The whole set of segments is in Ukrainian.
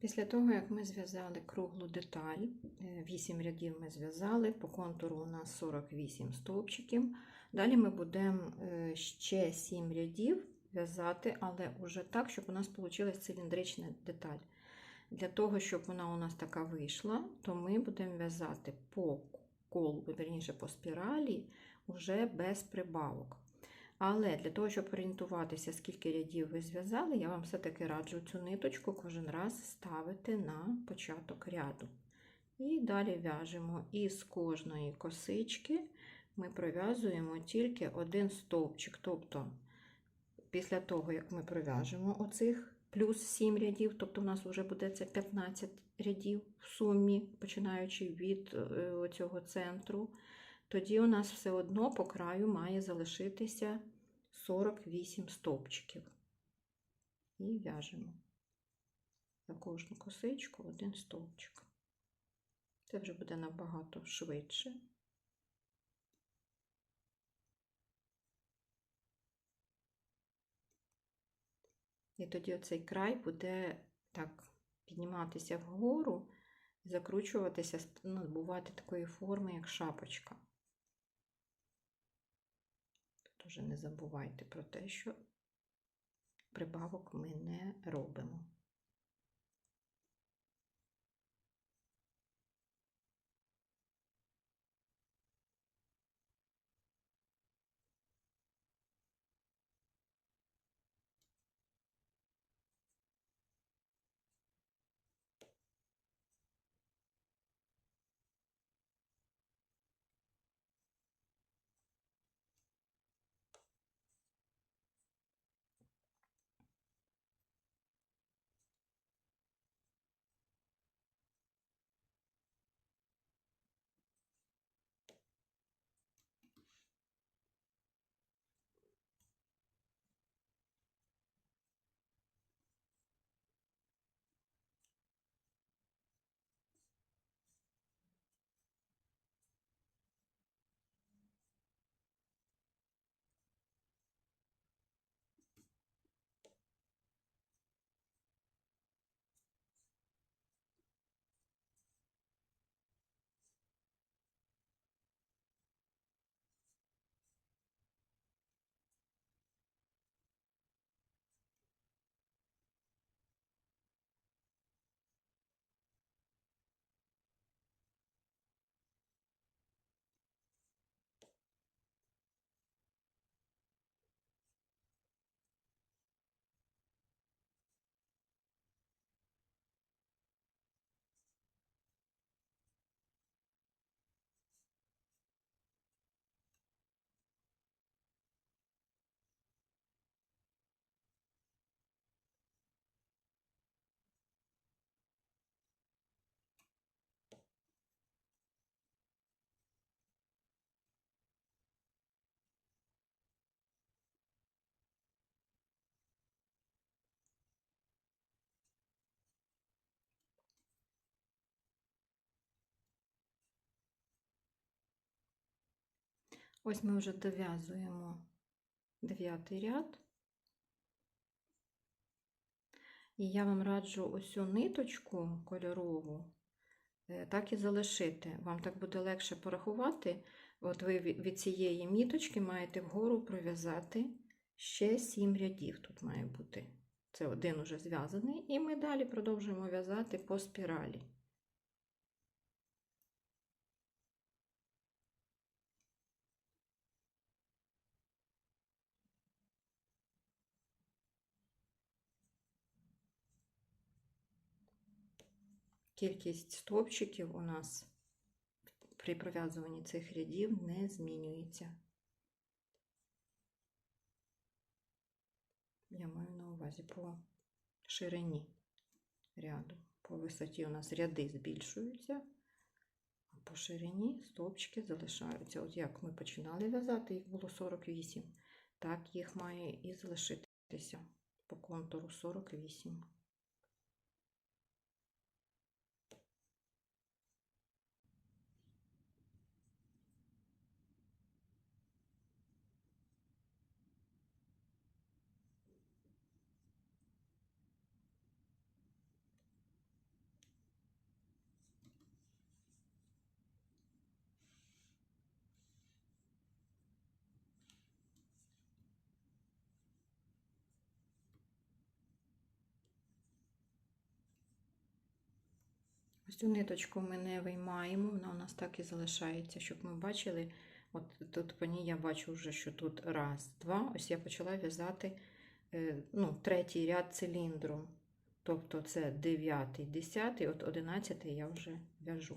Після того, як ми зв'язали круглу деталь, 8 рядів ми зв'язали, по контуру у нас 48 стовпчиків. Далі ми будемо е, ще 7 рядів в'язати, але вже так, щоб у нас вийшла циліндрична деталь. Для того, щоб вона у нас така вийшла, то ми будемо в'язати по колу, верніше по спіралі, вже без прибавок. Але для того, щоб орієнтуватися, скільки рядів ви зв'язали, я вам все-таки раджу цю ниточку кожен раз ставити на початок ряду. І далі в'яжемо із кожної косички ми пров'язуємо тільки один стовпчик. Тобто, після того, як ми пров'яжемо оцих плюс 7 рядів, тобто у нас вже буде це 15 рядів в сумі, починаючи від е, цього центру, тоді у нас все одно по краю має залишитися 48 стовпчиків. І в'яжемо за кожну косичку один стовпчик. Це вже буде набагато швидше. І тоді оцей край буде так підніматися вгору закручуватися, ну, бувати такої форми, як шапочка. Тож не забувайте про те, що прибавок ми не робимо. Ось ми вже дов'язуємо дев'ятий ряд. І я вам раджу ось ниточку кольорову е, так і залишити. Вам так буде легше порахувати. От ви від цієї міточки маєте вгору пров'язати ще 7 рядів. Тут має бути. Це один уже зв'язаний, і ми далі продовжуємо в'язати по спіралі. Кількість стовпчиків у нас при пров'язуванні цих рядів не змінюється. Я маю на увазі по ширині ряду. По висоті у нас ряди збільшуються, а по ширині стовпчики залишаються. От як ми починали в'язати, їх було 48, так їх має і залишитися по контуру 48. Ось цю ниточку ми не виймаємо, вона у нас так і залишається, щоб ми бачили. От тут по ній я бачу вже, що тут раз, два. Ось я почала в'язати е, ну, третій ряд циліндру. Тобто це дев'ятий, десятий, от одинадцятий я вже в'яжу.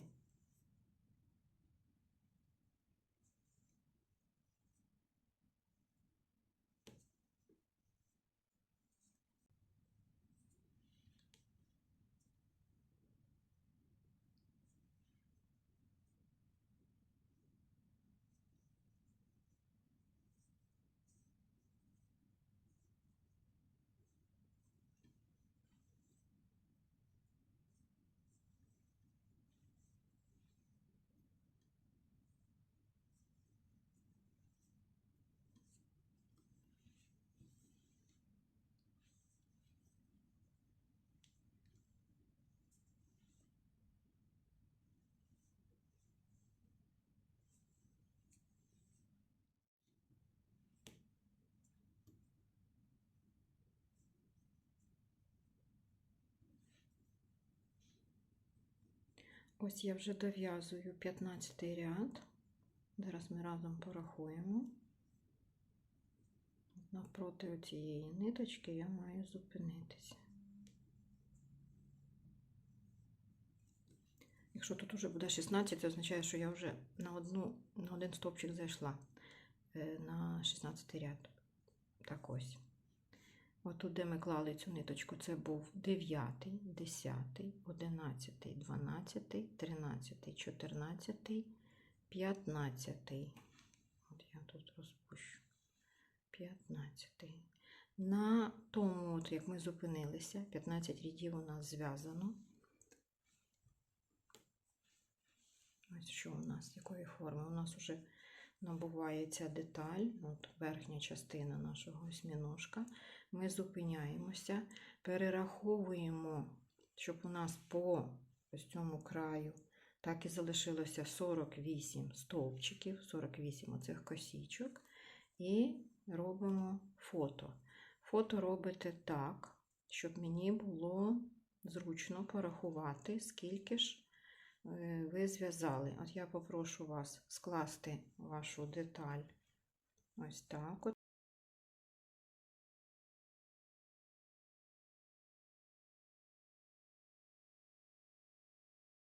Ось я вже дов'язую 15 ряд. Зараз ми разом порахуємо. Навпроти цієї ниточки я маю зупинитися. Якщо тут уже буде 16, це означає, що я вже на, одну, на один стовпчик зайшла е, на 16 ряд. Так ось. Отут, де ми клали цю ниточку, це був 9, 10, 11, 12, 13, 14, 15. От я тут розпущу. 15. На тому, от як ми зупинилися, 15 рядів у нас зв'язано. Ось що у нас, якої форми? У нас вже набувається деталь, от верхня частина нашого осьміножка. Ми зупиняємося, перераховуємо, щоб у нас по ось цьому краю так і залишилося 48 стовпчиків, 48 оцих косічок, і робимо фото. Фото робите так, щоб мені було зручно порахувати, скільки ж ви зв'язали. От я попрошу вас скласти вашу деталь ось так.